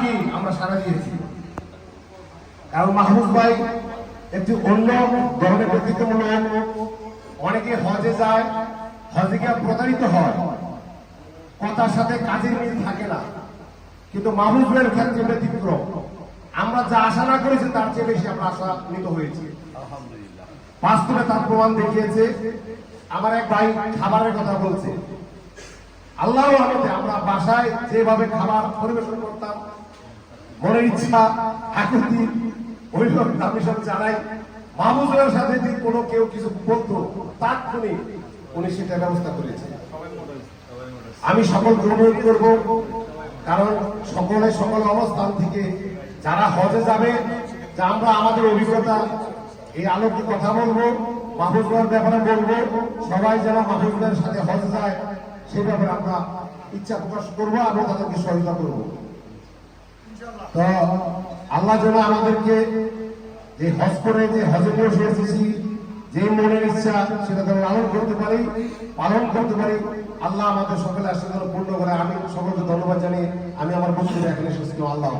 ডাকি আমরা সারা দিয়েছি। কারণ মাহমুদ ভাই একটি অন্য ধরনের ব্যক্তিত্বমূলক অনেকে হজে যায় হজে গিয়ে প্রতারিত হয়। কথার সাথে কাজের মিল থাকে না। কিন্তু মাহমুদ ভাইয়ের ক্ষেত্রে ব্যতিক্রম। আমরা যা আশা না করেছি তার চেয়ে বেশি আমরা আশান্বিত হয়েছি। বাস্তবে তার প্রমাণ দেখিয়েছে। আমার এক ভাই খাবারের কথা বলছে। আল্লাহ রহমতে আমরা বাসায় যেভাবে খাবার পরিবেশন করতাম মনের ইচ্ছা আকুতি অভিযোগ দাবি সব জানাই। মাহবুবের সাথে যদি কোনো কেউ কিছু বলতো, তাৎক্ষণিক উনি সেটা ব্যবস্থা করেছে। আমি সকলকে অনুরোধ করব, কারণ সকলে সকল অবস্থান থেকে যারা হজে যাবে, যে আমরা আমাদের অভিজ্ঞতা, এই আলোকে কথা বলব মাহবুবের ব্যাপারে বলব, সবাই যারা মাহবুবের সাথে হজে যায়, সেই ব্যাপারে আমরা ইচ্ছা প্রকাশ করব এবং তাদেরকে সহায়তা করব। তো আল্লাহ যেন আমাদেরকে যে হজ করে, যে হজে বসে এসেছি, যে মনের ইচ্ছা সেটা যেন লালন করতে পারি, পালন করতে পারি, আল্লাহ আমাদের সকলে আসতে যেন পূর্ণ করে। আমি সকলকে ধন্যবাদ জানিয়ে আমি আমার বক্তব্য এখানে এসেছি আল্লাহ